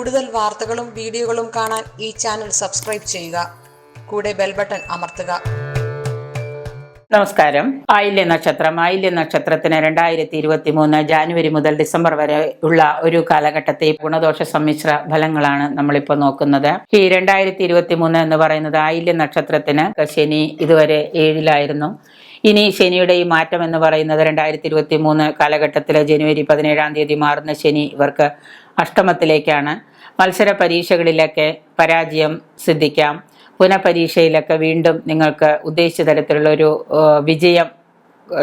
കൂടുതൽ വാർത്തകളും വീഡിയോകളും കാണാൻ ഈ ചാനൽ സബ്സ്ക്രൈബ് ചെയ്യുക. കൂടെ ബെൽ ബട്ടൺ അമർത്തുക. നമസ്കാരം. ആയില്യ നക്ഷത്രം. ആയില്യ നക്ഷത്രത്തിന് രണ്ടായിരത്തി ഇരുപത്തി മൂന്ന് ജാനുവരി മുതൽ ഡിസംബർ വരെ ഉള്ള ഒരു കാലഘട്ടത്തെ ഗുണദോഷ സമ്മിശ്ര ഫലങ്ങളാണ് നമ്മളിപ്പോൾ നോക്കുന്നത്. ഈ രണ്ടായിരത്തി ഇരുപത്തി മൂന്ന് എന്ന് പറയുന്നത് ആയില്യ നക്ഷത്രത്തിന് ശനി ഇതുവരെ ഏഴിലായിരുന്നു. ഇനി ശനിയുടെ ഈ മാറ്റം എന്ന് പറയുന്നത് രണ്ടായിരത്തി ഇരുപത്തി മൂന്ന് കാലഘട്ടത്തിൽ ജനുവരി പതിനേഴാം തീയതി മാറുന്ന ശനി ഇവർക്ക് അഷ്ടമത്തിലേക്കാണ്. മത്സര പരീക്ഷകളിലൊക്കെ പരാജയം സിദ്ധിക്കാം. പുനഃപരീക്ഷയിലൊക്കെ വീണ്ടും നിങ്ങൾക്ക് ഉദ്ദേശിച്ച തരത്തിലുള്ള ഒരു വിജയം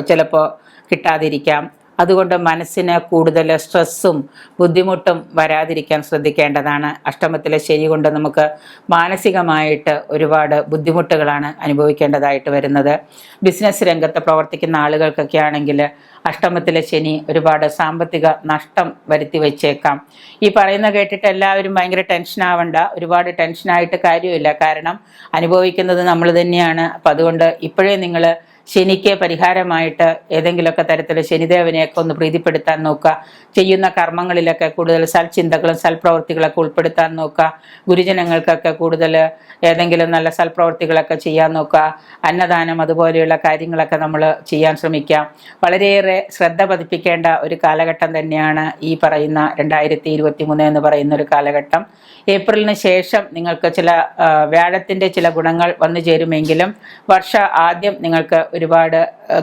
ചിലപ്പോൾ കിട്ടാതിരിക്കാം. അതുകൊണ്ട് മനസ്സിന് കൂടുതൽ സ്ട്രെസ്സും ബുദ്ധിമുട്ടും വരാതിരിക്കാൻ ശ്രദ്ധിക്കേണ്ടതാണ്. അഷ്ടമത്തിലെ ശനി കൊണ്ട് നമുക്ക് മാനസികമായിട്ട് ഒരുപാട് ബുദ്ധിമുട്ടുകളാണ് അനുഭവിക്കേണ്ടതായിട്ട് വരുന്നത്. ബിസിനസ് രംഗത്ത് പ്രവർത്തിക്കുന്ന ആളുകൾക്കൊക്കെ ആണെങ്കിൽ അഷ്ടമത്തിലെ ശനി ഒരുപാട് സാമ്പത്തിക നഷ്ടം വരുത്തി വെച്ചേക്കാം. ഈ പറയുന്ന കേട്ടിട്ട് എല്ലാവരും ഭയങ്കര ടെൻഷൻ ആവണ്ട. ഒരുപാട് ടെൻഷനായിട്ട് കാര്യമില്ല. കാരണം അനുഭവിക്കുന്നത് നമ്മൾ തന്നെയാണ്. അപ്പം അതുകൊണ്ട് ഇപ്പോഴേ നിങ്ങൾ ശനിക്ക് പരിഹാരമായിട്ട് ഏതെങ്കിലുമൊക്കെ തരത്തിൽ ശനിദേവനെയൊക്കെ ഒന്ന് പ്രീതിപ്പെടുത്താൻ നോക്കുക. ചെയ്യുന്ന കർമ്മങ്ങളിലൊക്കെ കൂടുതൽ സൽചിന്തകളും സൽപ്രവൃത്തികളൊക്കെ ഉൾപ്പെടുത്താൻ നോക്കുക. ഗുരുജനങ്ങൾക്കൊക്കെ കൂടുതൽ ഏതെങ്കിലും നല്ല സൽപ്രവൃത്തികളൊക്കെ ചെയ്യാൻ നോക്കുക. അന്നദാനം അതുപോലെയുള്ള കാര്യങ്ങളൊക്കെ നമ്മൾ ചെയ്യാൻ ശ്രമിക്കാം. വളരെയേറെ ശ്രദ്ധ പതിപ്പിക്കേണ്ട ഒരു കാലഘട്ടം തന്നെയാണ് ഈ പറയുന്ന രണ്ടായിരത്തി ഇരുപത്തി മൂന്ന് എന്ന് പറയുന്ന ഒരു കാലഘട്ടം. ഏപ്രിലിന് ശേഷം നിങ്ങൾക്ക് ചില വ്യാഴത്തിന്റെ ചില ഗുണങ്ങൾ വന്നു ചേരുമെങ്കിലും വർഷ ആദ്യം നിങ്ങൾക്ക് ഒരുപാട്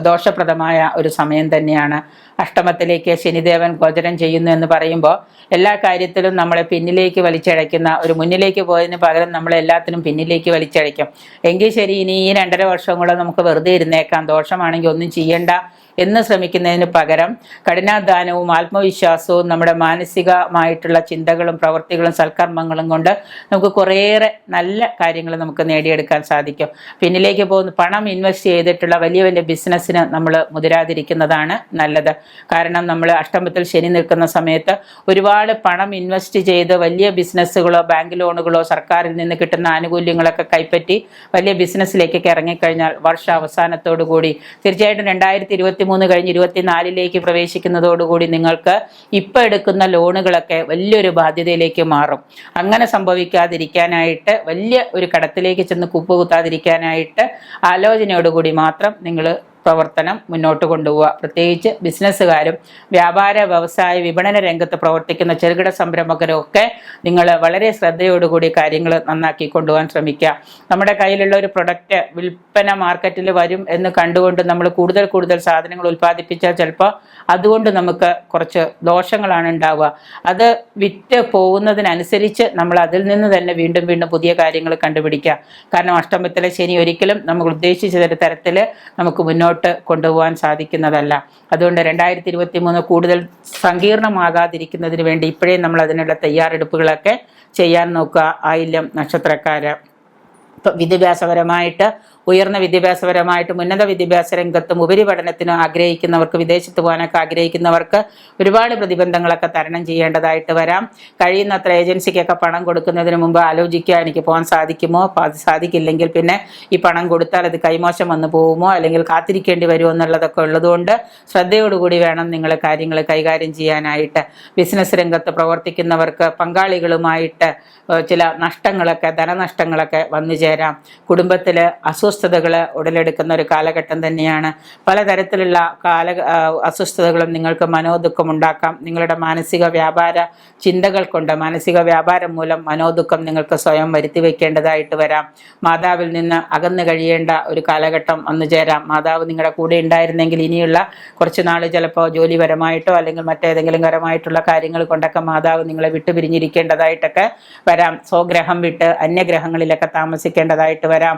ദോഷപ്രദമായ ഒരു സമയം തന്നെയാണ്. അഷ്ടമത്തിലേക്ക് ശനിദേവൻ ഗോചരം ചെയ്യുന്നു എന്ന് പറയുമ്പോൾ എല്ലാ കാര്യത്തിലും നമ്മളെ പിന്നിലേക്ക് വലിച്ചഴയ്ക്കുന്ന ഒരു മുന്നിലേക്ക് പോയതിന് പകരം നമ്മളെ എല്ലാത്തിനും പിന്നിലേക്ക് വലിച്ചഴയ്ക്കും. എങ്കിൽ ശരി ഇനി ഈ രണ്ടര വർഷം കൂടെ നമുക്ക് വെറുതെ ഇരുന്നേക്കാം. ദോഷമാണെങ്കിൽ ഒന്നും ചെയ്യണ്ട. എന്ന് ശ്രമിക്കുന്നതിന് പകരം കഠിനാധ്വാനവും ആത്മവിശ്വാസവും നമ്മുടെ മാനസികമായിട്ടുള്ള ചിന്തകളും പ്രവൃത്തികളും സൽക്കർമ്മങ്ങളും കൊണ്ട് നമുക്ക് കുറേയേറെ നല്ല കാര്യങ്ങൾ നമുക്ക് നേടിയെടുക്കാൻ സാധിക്കും. പിന്നിലേക്ക് പോകുന്ന. പണം ഇൻവെസ്റ്റ് ചെയ്തിട്ടുള്ള വലിയ വലിയ ബിസിനസ്സിന് നമ്മൾ മുതിരാതിരിക്കുന്നതാണ് നല്ലത്. കാരണം നമ്മൾ അഷ്ടമത്തിൽ ശനി നിൽക്കുന്ന സമയത്ത് ഒരുപാട് പണം ഇൻവെസ്റ്റ് ചെയ്ത് വലിയ ബിസിനസ്സുകളോ ബാങ്ക് ലോണുകളോ സർക്കാരിൽ നിന്ന് കിട്ടുന്ന ആനുകൂല്യങ്ങളൊക്കെ കൈപ്പറ്റി വലിയ ബിസിനസ്സിലേക്കൊക്കെ ഇറങ്ങിക്കഴിഞ്ഞാൽ വർഷ കൂടി തീർച്ചയായിട്ടും രണ്ടായിരത്തി ഇരുപത്തി മൂന്ന് കഴിഞ്ഞ് ഇരുപത്തിനാലിലേക്ക് പ്രവേശിക്കുന്നതോടുകൂടി നിങ്ങൾക്ക് ഇപ്പം എടുക്കുന്ന ലോണുകളൊക്കെ വലിയൊരു ബാധ്യതയിലേക്ക് മാറും. അങ്ങനെ സംഭവിക്കാതിരിക്കാനായിട്ട് വലിയ ഒരു കടത്തിലേക്ക് ചെന്ന് കുപ്പുകുത്താതിരിക്കാനായിട്ട് ആലോചനയോടുകൂടി മാത്രം നിങ്ങൾ പ്രവർത്തനം മുന്നോട്ട് കൊണ്ടുപോവുക. പ്രത്യേകിച്ച് ബിസിനസ്സുകാരും വ്യാപാര വ്യവസായ വിപണന രംഗത്ത് പ്രവർത്തിക്കുന്ന ചെറുകിട സംരംഭകരും ഒക്കെ നിങ്ങൾ വളരെ ശ്രദ്ധയോടുകൂടി കാര്യങ്ങൾ നന്നാക്കി കൊണ്ടുപോകാൻ ശ്രമിക്കുക. നമ്മുടെ കയ്യിലുള്ള ഒരു പ്രൊഡക്റ്റ് വിൽപ്പന മാർക്കറ്റിൽ വരും എന്ന് കണ്ടുകൊണ്ട് നമ്മൾ കൂടുതൽ കൂടുതൽ സാധനങ്ങൾ ഉൽപ്പാദിപ്പിച്ചാൽ ചിലപ്പോൾ അതുകൊണ്ട് നമുക്ക് കുറച്ച് ദോഷങ്ങളാണ് ഉണ്ടാവുക. അത് വിറ്റ് പോകുന്നതിനനുസരിച്ച് നമ്മൾ അതിൽ നിന്ന് തന്നെ വീണ്ടും വീണ്ടും പുതിയ കാര്യങ്ങൾ കണ്ടുപിടിക്കുക. കാരണം അഷ്ടമത്തിലെ ശനി ഒരിക്കലും നമ്മൾ ഉദ്ദേശിച്ച തരത്തിൽ നമുക്ക് മുന്നോട്ട് കൊണ്ടുപോകാൻ സാധിക്കുന്നതല്ല. അതുകൊണ്ട് രണ്ടായിരത്തി ഇരുപത്തി മൂന്ന് കൂടുതൽ സങ്കീർണമാകാതിരിക്കുന്നതിന് വേണ്ടി ഇപ്പോഴേ നമ്മൾ അതിനുള്ള തയ്യാറെടുപ്പുകളൊക്കെ ചെയ്യാൻ നോക്കുക. ആയില്യം നക്ഷത്രക്കാര്. ഇപ്പം വിദ്യാഭ്യാസപരമായിട്ട് ഉയർന്ന വിദ്യാഭ്യാസപരമായിട്ടും ഉന്നത വിദ്യാഭ്യാസ രംഗത്തും ഉപരിപഠനത്തിനും ആഗ്രഹിക്കുന്നവർക്ക് വിദേശത്ത് പോകാനൊക്കെ ആഗ്രഹിക്കുന്നവർക്ക് ഒരുപാട് പ്രതിബന്ധങ്ങളൊക്കെ തരണം ചെയ്യേണ്ടതായിട്ട് വരാം. കഴിയുന്നത്ര ഏജൻസിക്കൊക്കെ പണം കൊടുക്കുന്നതിന് മുമ്പ് ആലോചിക്കുക എനിക്ക് പോകാൻ സാധിക്കുമോ? സാധിക്കില്ലെങ്കിൽ പിന്നെ ഈ പണം കൊടുത്താൽ അത് കൈമോശം വന്നു പോകുമോ? അല്ലെങ്കിൽ കാത്തിരിക്കേണ്ടി വരുമോ എന്നുള്ളതൊക്കെ ഉള്ളതുകൊണ്ട് ശ്രദ്ധയോടുകൂടി വേണം നിങ്ങൾ കാര്യങ്ങൾ കൈകാര്യം ചെയ്യാനായിട്ട്. ബിസിനസ് രംഗത്ത് പ്രവർത്തിക്കുന്നവർക്ക് പങ്കാളികളുമായിട്ട് ചില നഷ്ടങ്ങളൊക്കെ ധനനഷ്ടങ്ങളൊക്കെ വന്നു ചേരാം. കുടുംബത്തിൽ അസ്വസ്ഥതകൾ ഉടലെടുക്കുന്ന ഒരു കാലഘട്ടം തന്നെയാണ്. പലതരത്തിലുള്ള കാല അസ്വസ്ഥതകളും നിങ്ങൾക്ക് മനോദുഃഖം ഉണ്ടാക്കാം. നിങ്ങളുടെ മാനസിക വ്യാപാര ചിന്തകൾ കൊണ്ട് മാനസിക വ്യാപാരം മൂലം മനോദുഃഖം നിങ്ങൾക്ക് സ്വയം വരുത്തി വയ്ക്കേണ്ടതായിട്ട് വരാം. മാതാവിൽ നിന്ന് അകന്നു കഴിയേണ്ട ഒരു കാലഘട്ടം വന്നു ചേരാം. മാതാവ് നിങ്ങളുടെ കൂടെ ഉണ്ടായിരുന്നെങ്കിൽ ഇനിയുള്ള കുറച്ച് നാൾ ചിലപ്പോൾ ജോലിപരമായിട്ടോ അല്ലെങ്കിൽ മറ്റേതെങ്കിലും പരമായിട്ടുള്ള കാര്യങ്ങൾ കൊണ്ടൊക്കെ മാതാവ് നിങ്ങളെ വിട്ടുപിരിഞ്ഞിരിക്കേണ്ടതായിട്ടൊക്കെ വരാം. സ്വഗ്രഹം വിട്ട് അന്യഗ്രഹങ്ങളിലൊക്കെ താമസിക്കേണ്ടതായിട്ട് വരാം.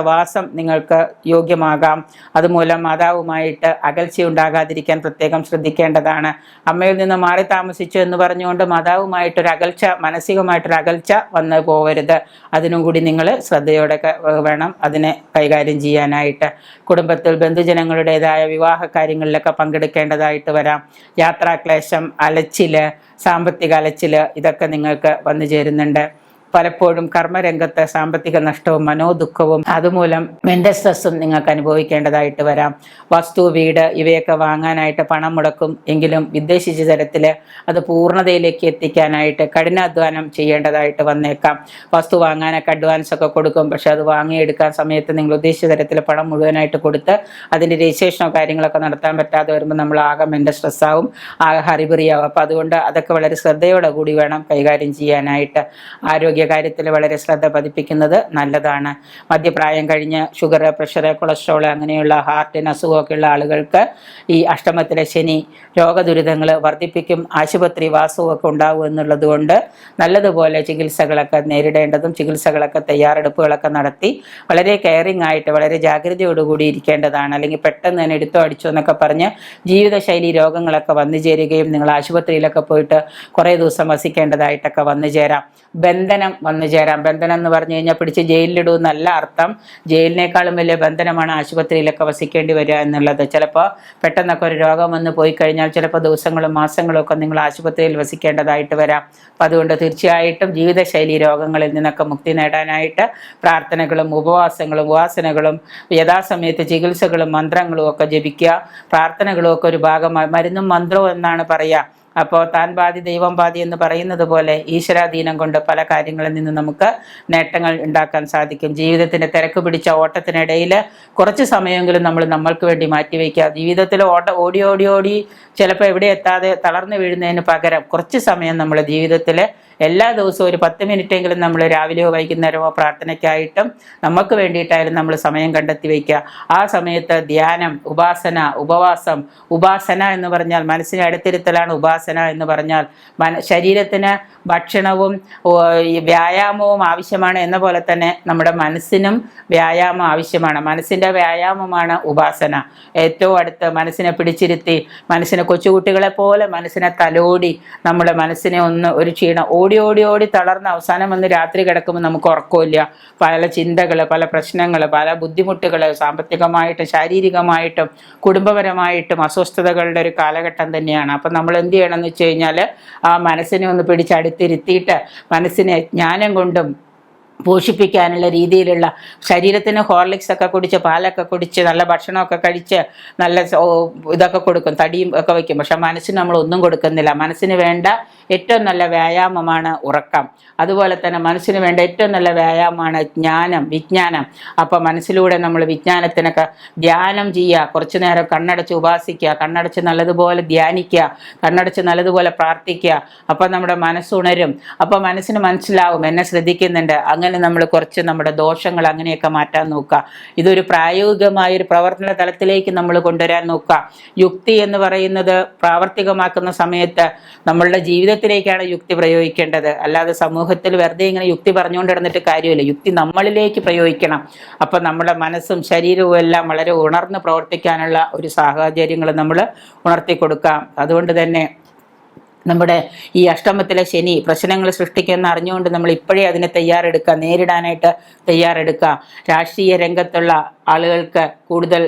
അന്യദേശവാസം നിങ്ങൾക്ക് യോഗ്യമാകാം. അതുമൂലം മാതാവുമായിട്ട് അകൽച്ച ഉണ്ടാകാതിരിക്കാൻ പ്രത്യേകം ശ്രദ്ധിക്കേണ്ടതാണ്. അമ്മയിൽ നിന്ന് മാറി താമസിച്ചു എന്ന് പറഞ്ഞുകൊണ്ട് മാതാവുമായിട്ടൊരു അകൽച്ച മാനസികമായിട്ടൊരു അകൽച്ച വന്നു പോകരുത് അതിനും കൂടി നിങ്ങൾ ശ്രദ്ധയോടെ വേണം അതിനെ കൈകാര്യം ചെയ്യാനായിട്ട്. കുടുംബത്തിൽ ബന്ധുജനങ്ങളുടേതായ വിവാഹ കാര്യങ്ങളിലൊക്കെ പങ്കെടുക്കേണ്ടതായിട്ട് വരാം. യാത്രാക്ലേശം അലച്ചിൽ സാമ്പത്തിക അലച്ചിൽ ഇതൊക്കെ നിങ്ങൾക്ക് വന്നു ചേരുന്നുണ്ട്. പലപ്പോഴും കർമ്മരംഗത്ത് സാമ്പത്തിക നഷ്ടവും മനോദുഃഖവും അതുമൂലം മെന്റൽ സ്ട്രെസ്സും നിങ്ങൾക്ക് അനുഭവിക്കേണ്ടതായിട്ട് വരാം. വസ്തു വീട് ഇവയൊക്കെ വാങ്ങാനായിട്ട് പണം മുടക്കും. എങ്കിലും ഉദ്ദേശിച്ച തരത്തിൽ അത് പൂർണതയിലേക്ക് എത്തിക്കാനായിട്ട് കഠിനാധ്വാനം ചെയ്യേണ്ടതായിട്ട് വന്നേക്കാം. വസ്തു വാങ്ങാനൊക്കെ അഡ്വാൻസ് ഒക്കെ കൊടുക്കും. പക്ഷെ അത് വാങ്ങിയെടുക്കാൻ സമയത്ത് നിങ്ങൾ ഉദ്ദേശിച്ച തരത്തിൽ പണം മുഴുവനായിട്ട് കൊടുത്ത് അതിന്റെ രജിസ്ട്രേഷനോ കാര്യങ്ങളൊക്കെ നടത്താൻ പറ്റാതെ വരുമ്പോൾ നമ്മൾ ആകെ മെന്റൽ സ്ട്രെസ്സാവും ആകെ ഹറിബറിയാവും അപ്പോൾ അതുകൊണ്ട് അതൊക്കെ വളരെ ശ്രദ്ധയോടെ കൂടി വേണം കൈകാര്യം ചെയ്യാനായിട്ട്. ആരോഗ്യ കാര്യത്തിൽ വളരെ ശ്രദ്ധ പതിപ്പിക്കുന്നത് നല്ലതാണ്. മധ്യപ്രായം കഴിഞ്ഞ് ഷുഗർ പ്രഷർ കൊളസ്ട്രോൾ അങ്ങനെയുള്ള ഹാർട്ടിന് അസുഖമൊക്കെ ഉള്ള ആളുകൾക്ക് ഈ അഷ്ടമത്തിലെ ശനി രോഗദുരിതങ്ങൾ വർദ്ധിപ്പിക്കും ആശുപത്രി വാസവുമൊക്കെ ഉണ്ടാവും എന്നുള്ളത് കൊണ്ട് നല്ലതുപോലെ ചികിത്സകളൊക്കെ നേരിടേണ്ടതും ചികിത്സകളൊക്കെ തയ്യാറെടുപ്പുകളൊക്കെ നടത്തി വളരെ കെയറിങ് ആയിട്ട് വളരെ ജാഗ്രതയോടുകൂടി ഇരിക്കേണ്ടതാണ്. അല്ലെങ്കിൽ പെട്ടെന്ന് തന്നെ എടുത്തോ അടിച്ചോ എന്നൊക്കെ പറഞ്ഞ് ജീവിതശൈലി രോഗങ്ങളൊക്കെ വന്നു ചേരുകയും നിങ്ങൾ ആശുപത്രിയിലൊക്കെ പോയിട്ട് കുറേ ദിവസം വസിക്കേണ്ടതായിട്ടൊക്കെ വന്നു ചേരാം. ബന്ധനം വന്നു ചേരാം. ബന്ധനം എന്ന് പറഞ്ഞു കഴിഞ്ഞാൽ പിടിച്ച് ജയിലിലിടൂ എന്നല്ല അർത്ഥം. ജയിലിനേക്കാളും വലിയ ബന്ധനമാണ് ആശുപത്രിയിലൊക്കെ വസിക്കേണ്ടി വരിക എന്നുള്ളത്. ചിലപ്പോൾ പെട്ടെന്നൊക്കെ ഒരു രോഗം വന്ന് പോയി കഴിഞ്ഞാൽ ചിലപ്പോൾ ദിവസങ്ങളും മാസങ്ങളും ഒക്കെ നിങ്ങൾ ആശുപത്രിയിൽ വസിക്കേണ്ടതായിട്ട് വരാം. അപ്പം അതുകൊണ്ട് തീർച്ചയായിട്ടും ജീവിതശൈലി രോഗങ്ങളിൽ നിന്നൊക്കെ മുക്തി നേടാനായിട്ട് പ്രാർത്ഥനകളും ഉപവാസങ്ങളും ഉപാസനകളും യഥാസമയത്ത് ചികിത്സകളും മന്ത്രങ്ങളും ഒക്കെ ജപിക്കുക. പ്രാർത്ഥനകളും ഒക്കെ ഒരു ഭാഗമായി. മരുന്നും മന്ത്രവും എന്നാണ് പറയുക. അപ്പോൾ താൻ ബാധി ദൈവം ബാധി എന്ന് പറയുന്നത് പോലെ ഈശ്വരാധീനം കൊണ്ട് പല കാര്യങ്ങളിൽ നിന്ന് നമുക്ക് നേട്ടങ്ങൾ ഉണ്ടാക്കാൻ സാധിക്കും. ജീവിതത്തിന്റെ തിരക്ക് പിടിച്ച ഓട്ടത്തിനിടയിൽ കുറച്ച് സമയമെങ്കിലും നമ്മൾ നമ്മൾക്ക് വേണ്ടി മാറ്റിവെക്കുക ജീവിതത്തിൽ ഓട്ട ഓടി ഓടി ഓടി ചിലപ്പോൾ എവിടെ എത്താതെ തളർന്നു വീഴുന്നതിന് പകരം കുറച്ച് സമയം നമ്മൾ ജീവിതത്തിൽ എല്ലാ ദിവസവും ഒരു പത്ത് മിനിറ്റെങ്കിലും നമ്മൾ രാവിലെയോ വൈകുന്നേരമോ പ്രാർത്ഥനയ്ക്കായിട്ടും നമുക്ക് വേണ്ടിയിട്ടായാലും നമ്മൾ സമയം കണ്ടെത്തി വയ്ക്കുക. ആ സമയത്ത് ധ്യാനം ഉപാസന ഉപവാസം ഉപാസന എന്ന് പറഞ്ഞാൽ മനസ്സിനെ അടുത്തിരുത്തലാണ് ഉപാസന എന്ന് പറഞ്ഞാൽ മന ശരീരത്തിന് ഭക്ഷണവും വ്യായാമവും ആവശ്യമാണ് എന്ന പോലെ തന്നെ നമ്മുടെ മനസ്സിനും വ്യായാമം ആവശ്യമാണ്. മനസ്സിന്റെ വ്യായാമമാണ് ഉപാസന. ഏറ്റവും അടുത്ത് മനസ്സിനെ പിടിച്ചിരുത്തി മനസ്സിനെ കൊച്ചുകുട്ടികളെ പോലെ മനസ്സിനെ തലോടി നമ്മുടെ മനസ്സിനെ ഒന്ന് ഒരു ക്ഷീണം ഓടി ഓടി ഓടി ഓടി തളർന്ന് അവസാനം വന്ന് രാത്രി കിടക്കുമ്പോൾ നമുക്ക് ഉറക്കമില്ല. പല ചിന്തകൾ പല പ്രശ്നങ്ങൾ പല ബുദ്ധിമുട്ടുകൾ സാമ്പത്തികമായിട്ടും ശാരീരികമായിട്ടും കുടുംബപരമായിട്ടും അസ്വസ്ഥതകളുടെ ഒരു കാലഘട്ടം തന്നെയാണ്. അപ്പം നമ്മൾ എന്ത് ചെയ്യണമെന്ന് വെച്ച് കഴിഞ്ഞാൽ ആ മനസ്സിനെ ഒന്ന് പിടിച്ചടുത്തിരുത്തിയിട്ട് മനസ്സിനെ ജ്ഞാനം കൊണ്ടും പോഷിപ്പിക്കാനുള്ള രീതിയിലുള്ള ശരീരത്തിന് ഹോർലിക്സ് ഒക്കെ കുടിച്ച് പാലൊക്കെ കുടിച്ച് നല്ല ഭക്ഷണമൊക്കെ കഴിച്ച് നല്ല ഇതൊക്കെ കൊടുക്കും തടിയും ഒക്കെ വയ്ക്കും. പക്ഷെ മനസ്സിന് നമ്മൾ ഒന്നും കൊടുക്കുന്നില്ല. മനസ്സിന് വേണ്ട ഏറ്റവും നല്ല വ്യായാമമാണ് ഉറക്കം. അതുപോലെ തന്നെ മനസ്സിന് വേണ്ട ഏറ്റവും നല്ല വ്യായാമമാണ് ജ്ഞാനം വിജ്ഞാനം. അപ്പോൾ മനസ്സിലൂടെ നമ്മൾ വിജ്ഞാനത്തിനൊക്കെ ധ്യാനം ചെയ്യുക. കുറച്ചു നേരം കണ്ണടച്ച് ഉപാസിക്കുക കണ്ണടച്ച് നല്ലതുപോലെ ധ്യാനിക്കുക കണ്ണടച്ച് നല്ലതുപോലെ പ്രാർത്ഥിക്കുക. അപ്പോൾ നമ്മുടെ മനസ്സുണരും. അപ്പോൾ മനസ്സിന് മനസ്സിലാവും എന്നെ ശ്രദ്ധിക്കുന്നുണ്ട്. അങ്ങനെ നമ്മൾ കുറച്ച് നമ്മുടെ ദോഷങ്ങൾ അങ്ങനെയൊക്കെ മാറ്റാൻ നോക്കുക. ഇതൊരു പ്രായോഗികമായ ഒരു പ്രവർത്തന തലത്തിലേക്ക് നമ്മൾ കൊണ്ടുവരാൻ നോക്കുക. യുക്തി എന്ന് പറയുന്നത് പ്രാവർത്തികമാക്കുന്ന സമയത്ത് നമ്മളുടെ ജീവിതത്തിലേക്കാണ് യുക്തി പ്രയോഗിക്കേണ്ടത്. അല്ലാതെ സമൂഹത്തിൽ വെറുതെ ഇങ്ങനെ യുക്തി പറഞ്ഞുകൊണ്ട് കിടന്നിട്ട് കാര്യമില്ല. യുക്തി നമ്മളിലേക്ക് പ്രയോഗിക്കണം. അപ്പം നമ്മുടെ മനസ്സും ശരീരവും എല്ലാം വളരെ ഉണർന്ന് പ്രവർത്തിക്കാനുള്ള ഒരു സാഹചര്യങ്ങൾ നമ്മൾ ഉണർത്തി കൊടുക്കാം. അതുകൊണ്ട് തന്നെ നമ്മുടെ ഈ അഷ്ടമത്തിലെ ശനി പ്രശ്നങ്ങൾ സൃഷ്ടിക്കുമെന്ന് അറിഞ്ഞുകൊണ്ട് നമ്മൾ ഇപ്പോഴേ അതിനെ തയ്യാറെടുക്കുക നേരിടാനായിട്ട് തയ്യാറെടുക്കുക രാഷ്ട്രീയ രംഗത്തുള്ള ആളുകൾക്ക് കൂടുതൽ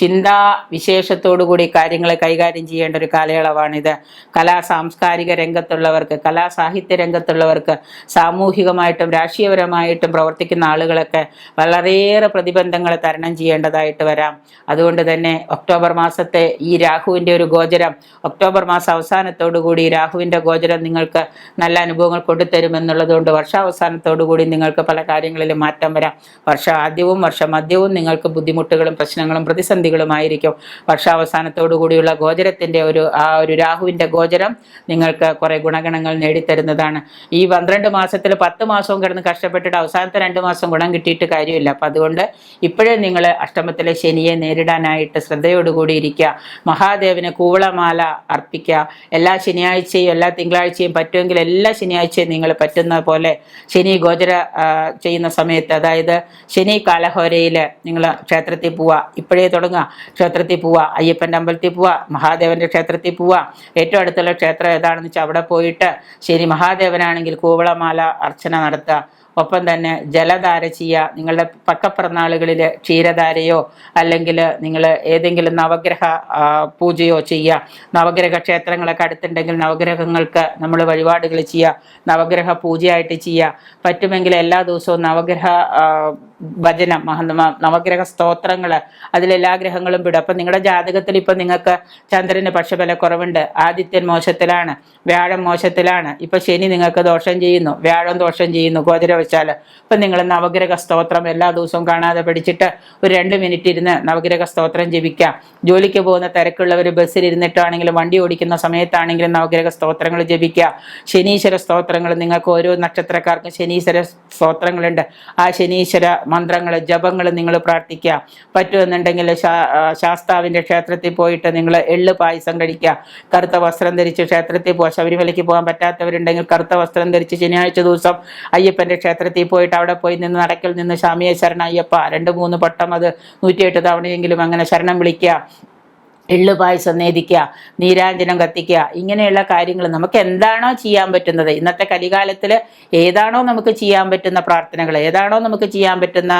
ചിന്താ വിശേഷത്തോടുകൂടി കാര്യങ്ങളെ കൈകാര്യം ചെയ്യേണ്ട ഒരു കാലയളവാണിത്. കലാ സാംസ്കാരിക രംഗത്തുള്ളവർക്ക് കലാ സാഹിത്യ രംഗത്തുള്ളവർക്ക് സാമൂഹികമായിട്ടും രാഷ്ട്രീയപരമായിട്ടും പ്രവർത്തിക്കുന്ന ആളുകളൊക്കെ വളരെയേറെ പ്രതിബന്ധങ്ങൾ തരണം ചെയ്യേണ്ടതായിട്ട് വരാം. അതുകൊണ്ട് തന്നെ ഒക്ടോബർ മാസത്തെ ഈ രാഹുവിന്റെ ഒരു ഗോചരം ഒക്ടോബർ മാസം അവസാനത്തോടു കൂടി രാഹുവിന്റെ ഗോചരം നിങ്ങൾക്ക് നല്ല അനുഭവങ്ങൾ കൊണ്ടുതരുമെന്നുള്ളത് കൊണ്ട് വർഷാവസാനത്തോടു കൂടി നിങ്ങൾക്ക് പല കാര്യങ്ങളിലും മാറ്റം വരാം. വർഷ ആദ്യവും വർഷമധ്യവും നിങ്ങൾക്ക് ബുദ്ധിമുട്ടുകളും പ്രശ്നങ്ങളും പ്രതിസന്ധികളുമായിരിക്കും. വർഷാവസാനത്തോടു കൂടിയുള്ള ഗോചരത്തിന്റെ ഒരു ആ ഒരു രാഹുവിന്റെ ഗോചരം നിങ്ങൾക്ക് കുറേ ഗുണഗണങ്ങൾ നേടിത്തരുന്നതാണ്. ഈ പന്ത്രണ്ട് മാസത്തിൽ പത്ത് മാസവും കിടന്ന് കഷ്ടപ്പെട്ടിട്ട് അവസാനത്തെ രണ്ട് മാസം ഗുണം കിട്ടിയിട്ട് കാര്യമില്ല. അപ്പം അതുകൊണ്ട് ഇപ്പോഴേ നിങ്ങൾ അഷ്ടമത്തിലെ ശനിയെ നേരിടാനായിട്ട് ശ്രദ്ധയോടുകൂടി ഇരിക്കുക. മഹാദേവന് കൂവളമാല അർപ്പിക്കുക. എല്ലാ ശനിയാഴ്ചയും എല്ലാ തിങ്കളാഴ്ചയും പറ്റുമെങ്കിൽ എല്ലാ ശനിയാഴ്ചയും നിങ്ങൾ പറ്റുന്ന പോലെ ശനി ഗോചര ചെയ്യുന്ന സമയത്ത് അതായത് ശനി കാലഹോരയിൽ നിങ്ങൾ ക്ഷേത്രത്തിൽ പോവുക ഇപ്പോഴേ തുടങ്ങുക ക്ഷേത്രത്തിൽ പോവുക അയ്യപ്പന്റെ അമ്പലത്തിൽ പോവുക മഹാദേവന്റെ ക്ഷേത്രത്തിൽ പോവുക ഏറ്റവും അടുത്തുള്ള ക്ഷേത്രം ഏതാണെന്ന് വെച്ചാൽ അവിടെ പോയിട്ട് ശരി മഹാദേവനാണെങ്കിൽ കൂവളമാല അർച്ചന നടത്തുക ഒപ്പം തന്നെ ജലധാര ചെയ്യുക നിങ്ങളുടെ പക്കപ്പിറന്നാളുകളിൽ ക്ഷീരധാരയോ അല്ലെങ്കിൽ നിങ്ങൾ ഏതെങ്കിലും നവഗ്രഹ പൂജയോ ചെയ്യുക. നവഗ്രഹ ക്ഷേത്രങ്ങളൊക്കെ അടുത്തുണ്ടെങ്കിൽ നവഗ്രഹങ്ങൾക്ക് നമ്മൾ വഴിപാടുകൾ ചെയ്യുക നവഗ്രഹ പൂജയായിട്ട് ചെയ്യുക. പറ്റുമെങ്കിൽ എല്ലാ ദിവസവും നവഗ്രഹ ഭജനം നവഗ്രഹ സ്തോത്രങ്ങൾ അതിലെല്ലാ ഗ്രഹങ്ങളും വിടും. അപ്പം നിങ്ങളുടെ ജാതകത്തിൽ ഇപ്പം നിങ്ങൾക്ക് ചന്ദ്രന് പക്ഷബല കുറവുണ്ട് ആദിത്യൻ മോശത്തിലാണ് വ്യാഴം മോശത്തിലാണ്. ഇപ്പം ശനി നിങ്ങൾക്ക് ദോഷം ചെയ്യുന്നു വ്യാഴം ദോഷം ചെയ്യുന്നു ഗോചരവശാൽ ഇപ്പം നിങ്ങൾ നവഗ്രഹ സ്തോത്രം എല്ലാ ദിവസവും കാണാതെ പഠിച്ചിട്ട് ഒരു രണ്ട് മിനിറ്റ് ഇരുന്ന് നവഗ്രഹ സ്തോത്രം ജപിക്കുക ജോലിക്ക് പോകുന്ന തിരക്കുള്ളവർ ബസ്സിൽ ഇരുന്നിട്ടാണെങ്കിലും വണ്ടി ഓടിക്കുന്ന സമയത്താണെങ്കിലും നവഗ്രഹ സ്തോത്രങ്ങൾ ജപിക്കുക. ശനീശ്വര സ്തോത്രങ്ങൾ നിങ്ങൾക്ക് ഓരോ നക്ഷത്രക്കാർക്കും ശനീശ്വര സ്തോത്രങ്ങളുണ്ട്. ആ ശനീശ്വര മന്ത്രങ്ങൾ ജപങ്ങൾ നിങ്ങൾ പ്രാർത്ഥിക്കുക. പറ്റുമെന്നുണ്ടെങ്കിൽ ശാസ്താവിന്റെ ക്ഷേത്രത്തിൽ പോയിട്ട് നിങ്ങൾ എള്ള് പായസം കഴിക്കുക. കറുത്ത വസ്ത്രം ധരിച്ച് ക്ഷേത്രത്തിൽ പോവുക. ശബരിമലയ്ക്ക് പോകാൻ പറ്റാത്തവരുണ്ടെങ്കിൽ കറുത്ത വസ്ത്രം ധരിച്ച് ശനിയാഴ്ച ദിവസം അയ്യപ്പന്റെ ക്ഷേത്രത്തിൽ പോയിട്ട് അവിടെ പോയി നിന്ന് നടക്കിൽ നിന്ന് ശാമിയെ ശരണ അയ്യപ്പ രണ്ട് മൂന്ന് പട്ടം അത് നൂറ്റിയെട്ട് തവണയെങ്കിലും അങ്ങനെ ശരണം വിളിക്കുക എള്ളു പായസം നേദിക്കുക നീരാഞ്ജനം കത്തിക്കുക ഇങ്ങനെയുള്ള കാര്യങ്ങൾ നമുക്ക് എന്താണോ ചെയ്യാൻ പറ്റുന്നത് ഇന്നത്തെ കലികാലത്തിൽ ഏതാണോ നമുക്ക് ചെയ്യാൻ പറ്റുന്ന പ്രാർത്ഥനകൾ ഏതാണോ നമുക്ക് ചെയ്യാൻ പറ്റുന്ന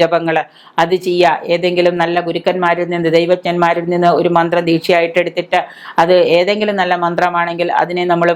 ജപങ്ങൾ അത് ചെയ്യുക ഏതെങ്കിലും നല്ല ഗുരുക്കന്മാരിൽ നിന്ന് ദൈവജ്ഞന്മാരിൽ നിന്ന് ഒരു മന്ത്രം ദീക്ഷയായിട്ട് എടുത്തിട്ട് അത് ഏതെങ്കിലും നല്ല മന്ത്രമാണെങ്കിൽ അതിനെ നമ്മൾ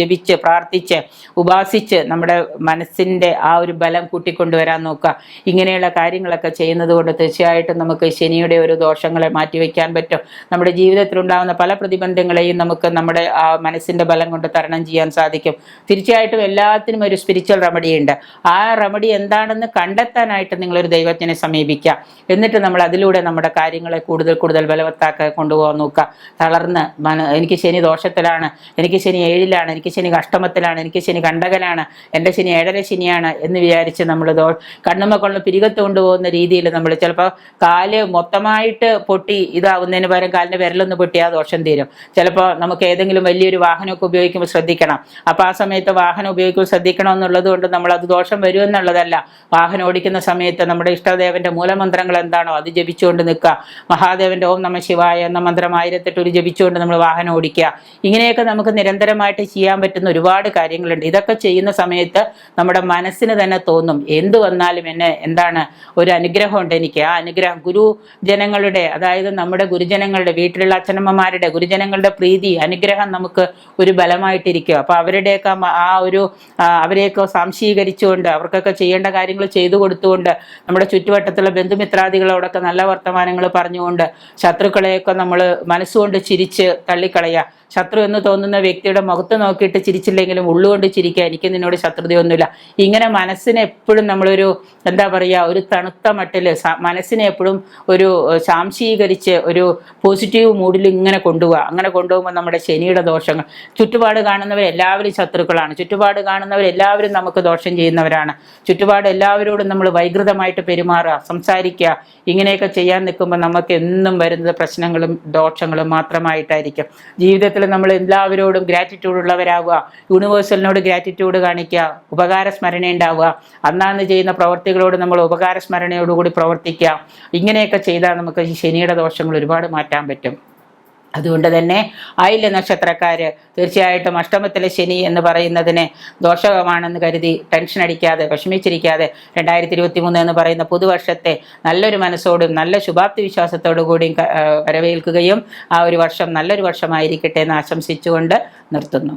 ജപിച്ച് പ്രാർത്ഥിച്ച് ഉപാസിച്ച് നമ്മുടെ മനസ്സിന്റെ ആ ഒരു ബലം കൂട്ടിക്കൊണ്ടുവരാൻ നോക്കുക ഇങ്ങനെയുള്ള കാര്യങ്ങളൊക്കെ ചെയ്യുന്നത് കൊണ്ട് തീർച്ചയായിട്ടും നമുക്ക് ശനിയുടെ ഒരു ദോഷങ്ങളെ മാറ്റിവെക്കാൻ പറ്റും. നമ്മുടെ ജീവിതത്തിലുണ്ടാകുന്ന പല പ്രതിബന്ധങ്ങളെയും നമുക്ക് നമ്മുടെ ആ മനസ്സിന്റെ ബലം കൊണ്ട് തരണം ചെയ്യാൻ സാധിക്കും. തീർച്ചയായിട്ടും എല്ലാത്തിനും ഒരു സ്പിരിച്വൽ റെമഡി ഉണ്ട്. ആ റെമഡി എന്താണെന്ന് കണ്ടെത്താനായിട്ട് നിങ്ങളൊരു ദൈവത്തിനെ സമീപിക്കുക എന്നിട്ട് നമ്മൾ അതിലൂടെ നമ്മുടെ കാര്യങ്ങളെ കൂടുതൽ കൂടുതൽ ബലവത്താക്കാൻ കൊണ്ടുപോകാൻ നോക്കുക തളർന്ന് മന എനിക്ക് ശനി ദോഷത്തിലാണ് എനിക്ക് ശനി ഏഴിലാണ് എനിക്ക് ശനി അഷ്ടമത്തിലാണ് എനിക്ക് ശനി കണ്ടകലാണ് എന്റെ ശനി ഏഴര ശനിയാണ് എന്ന് വിചാരിച്ച് നമ്മൾ ദോ കണ്ണുമ്മ കൊണ്ട് പിരികത്ത് കൊണ്ടുപോകുന്ന രീതിയിൽ നമ്മൾ ചിലപ്പോൾ കാൽ മൊത്തമായിട്ട് പൊട്ടി ഇതാവുന്നതിന് പകരം കാലിന്റെ വിരലൊന്ന് പൊട്ടിയാൽ ദോഷം തീരും. ചിലപ്പോൾ നമുക്ക് ഏതെങ്കിലും വലിയൊരു വാഹനമൊക്കെ ഉപയോഗിക്കുമ്പോൾ ശ്രദ്ധിക്കണം. അപ്പോൾ ആ സമയത്ത് വാഹനം ഉപയോഗിക്കുമ്പോൾ ശ്രദ്ധിക്കണം എന്നുള്ളത് കൊണ്ട് നമ്മൾ അത് ദോഷം വരുമെന്നുള്ളതല്ല. വാഹനം ഓടിക്കുന്ന സമയത്ത് നമ്മുടെ ഇഷ്ടദേവന്റെ മൂലമന്ത്രങ്ങൾ എന്താണോ അത് ജപിച്ചുകൊണ്ട് നിൽക്കുക. മഹാദേവന്റെ ഓം നമ ശിവായ എന്ന മന്ത്രം ആയിരത്തെട്ട് ഒരു ജപിച്ചുകൊണ്ട് നമ്മൾ വാഹനം ഓടിക്കുക. ഇങ്ങനെയൊക്കെ നമുക്ക് നിരന്തരമായിട്ട് ചെയ്യാൻ പറ്റുന്ന ഒരുപാട് കാര്യങ്ങളുണ്ട്. ഇതൊക്കെ ചെയ്യുന്ന സമയത്ത് നമ്മുടെ മനസ്സിന് തന്നെ തോന്നും എന്ത് വന്നാലും എന്നെ എന്താണ് ഒരു അനുഗ്രഹമുണ്ട് എനിക്ക്. ആ അനുഗ്രഹം ഗുരു ജനങ്ങളുടെ അതായത് നമ്മുടെ ഗുരുജനങ്ങളുടെ വീട്ടിലുള്ള അച്ഛനമ്മമാരുടെ ഗുരുജനങ്ങളുടെ പ്രീതി അനുഗ്രഹം നമുക്ക് ഒരു ബലമായിട്ടിരിക്കും. അപ്പോൾ അവരുടെയൊക്കെ ആ ഒരു അവരെയൊക്കെ സംശീകരിച്ചുകൊണ്ട് അവർക്കൊക്കെ ചെയ്യേണ്ട കാര്യങ്ങൾ ചെയ്തു കൊടുത്തുകൊണ്ട് നമ്മുടെ ചുറ്റുവട്ടത്തുള്ള ബന്ധുമിത്രാദികളോടൊക്കെ നല്ല വർത്തമാനങ്ങൾ പറഞ്ഞുകൊണ്ട് ശത്രുക്കളെയൊക്കെ നമ്മൾ മനസ്സുകൊണ്ട് ചിരിച്ച് തള്ളിക്കളയുക ശത്രു എന്ന് തോന്നുന്ന വ്യക്തിയുടെ മുഖത്ത് നോക്കിയിട്ട് ചിരിച്ചില്ലെങ്കിലും ഉള്ളുകൊണ്ട് ചിരിക്കുക എനിക്ക് നിന്നോട് ശത്രുതയൊന്നുമില്ല. ഇങ്ങനെ മനസ്സിനെ എപ്പോഴും നമ്മളൊരു എന്താ പറയുക ഒരു തണുത്ത മട്ടിൽ മനസ്സിനെ എപ്പോഴും ഒരു സാംശീകരിച്ച് ഒരു പോസിറ്റീവ് മൂഡിൽ ഇങ്ങനെ കൊണ്ടുപോകുക അങ്ങനെ കൊണ്ടുപോകുമ്പോൾ നമ്മുടെ ശനിയുടെ ദോഷങ്ങൾ. ചുറ്റുപാട് കാണുന്നവർ എല്ലാവരും ശത്രുക്കളാണ്. ചുറ്റുപാട് കാണുന്നവർ എല്ലാവരും നമുക്ക് ദോഷം ചെയ്യുന്നവരാണ്. ചുറ്റുപാട് എല്ലാവരോടും നമ്മൾ വൈകൃതമായിട്ട് പെരുമാറുക സംസാരിക്കുക. ഇങ്ങനെയൊക്കെ ചെയ്യാൻ നിൽക്കുമ്പോൾ നമുക്ക് എന്നും വരുന്നത് പ്രശ്നങ്ങളും ദോഷങ്ങളും മാത്രമായിട്ടായിരിക്കും. ജീവിതത്തിൽ നമ്മൾ എല്ലാവരോടും ഗ്രാറ്റിറ്റ്യൂഡ് ഉള്ളവരാവുക. യൂണിവേഴ്സലിനോട് ഗ്രാറ്റിറ്റ്യൂഡ് കാണിക്കുക. ഉപകാര സ്മരണ ഉണ്ടാവുക. അന്നാന്ന് ചെയ്യുന്ന പ്രവർത്തികളോട് നമ്മൾ ഉപകാര സ്മരണയോടുകൂടി പ്രവർത്തിക്കുക. ഇങ്ങനെയൊക്കെ ചെയ്താൽ നമുക്ക് ഈ ശനിയുടെ ദോഷങ്ങൾ ഒരുപാട് മാറ്റാൻ അതുകൊണ്ട് തന്നെ ആയില്യ നക്ഷത്രക്കാർ തീർച്ചയായിട്ടും അഷ്ടമത്തിലെ ശനി എന്ന് പറയുന്നതിനെ ദോഷകമാണെന്ന് കരുതി ടെൻഷൻ അടിക്കാതെ വിഷമിച്ചിരിക്കാതെ രണ്ടായിരത്തി ഇരുപത്തി മൂന്ന് എന്ന് പറയുന്ന പുതുവർഷത്തെ നല്ലൊരു മനസ്സോടും നല്ല ശുഭാപ്തി വിശ്വാസത്തോടു കൂടിയും വരവേൽക്കുകയും ആ ഒരു വർഷം നല്ലൊരു വർഷമായിരിക്കട്ടെ എന്ന് ആശംസിച്ചുകൊണ്ട് നിർത്തുന്നു.